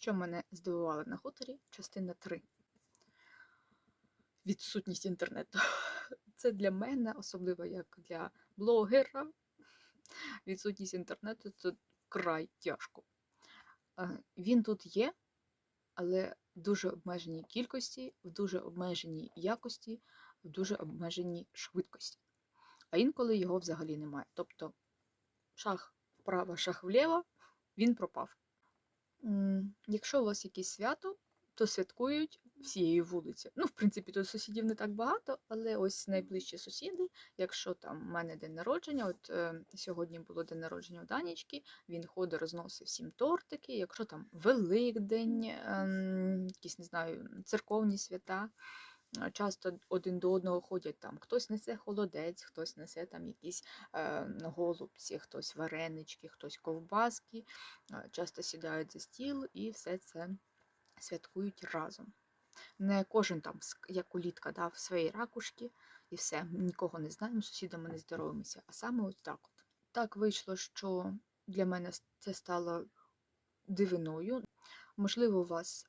Що мене здивувало на хуторі, частина 3. Відсутність інтернету. Це для мене, особливо як для блогера. Відсутність інтернету це вкрай тяжко. Е, Він тут є, але в дуже обмеженій кількості, в дуже обмеженій якості, в дуже обмеженій швидкості. А інколи його взагалі немає. Тобто шах вправо, шах вліво, він пропав. Якщо у вас якесь свято, то святкують всією вулицею. Ну, в принципі, тут сусідів не так багато, але ось найближчі сусіди, якщо там в мене день народження, от е, сьогодні було день народження у Данічки, він ходить, розносить всім тортики. Якщо там Великдень, е, якісь не знаю, церковні свята. Часто один до одного ходять там, хтось несе холодець, хтось несе там якісь е, голубці, хтось варенички, хтось ковбаски. Часто сідають за стіл і все це святкують разом. Не кожен там, як улітка, да, в своїй ракушці і все. Нікого не знаємо, сусідами не здоровимося. А саме от так от. Так вийшло, що для мене це стало дивиною. Можливо, у вас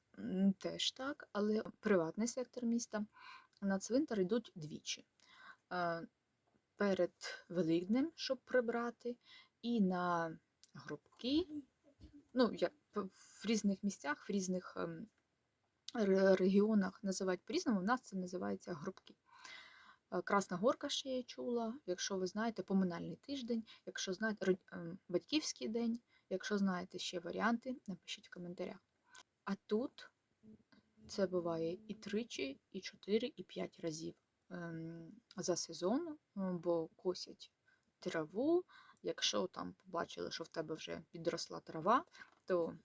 теж так, але приватний сектор міста на цвинтар йдуть двічі. Е, Перед Великднем, щоб прибрати, і на гробки. Ну, як в різних місцях, в різних ем, регіонах називають по-різному, у нас це називається гробки. Е, Красна горка ще я чула, якщо ви знаєте, поминальний тиждень, якщо знаєте ем, батьківський день, якщо знаєте ще варіанти, напишіть в коментарях. А тут це буває і тричі, і чотири, і п'ять разів ем, за сезон, бо косять траву. Якщо там побачили, що в тебе вже підросла трава, то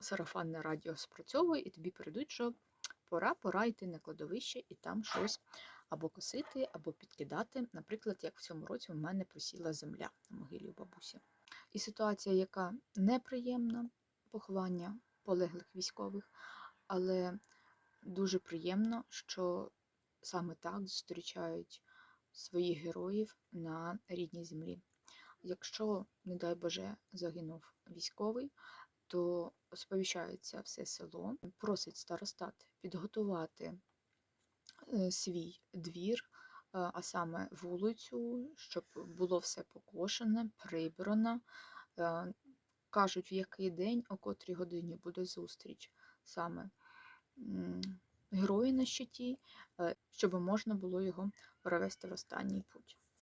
сарафанне радіо спрацьовує і тобі перейдуть, що пора, пора йти на кладовище і там щось або косити, або підкидати. Наприклад, як в цьому році у мене просіла земля на могилі у бабусі. І ситуація, яка неприємна, поховання полеглих військових, але дуже приємно, що саме так зустрічають своїх героїв на рідній землі. Якщо, не дай Боже, загинув військовий, то сповіщається все село, просить старостат підготувати е, свій двір, е, а саме вулицю, щоб було все покошене, прибрано. Кажуть, в який день, о котрій годині буде зустріч саме герої на щиті, е, щоб можна було його провести в останній путь.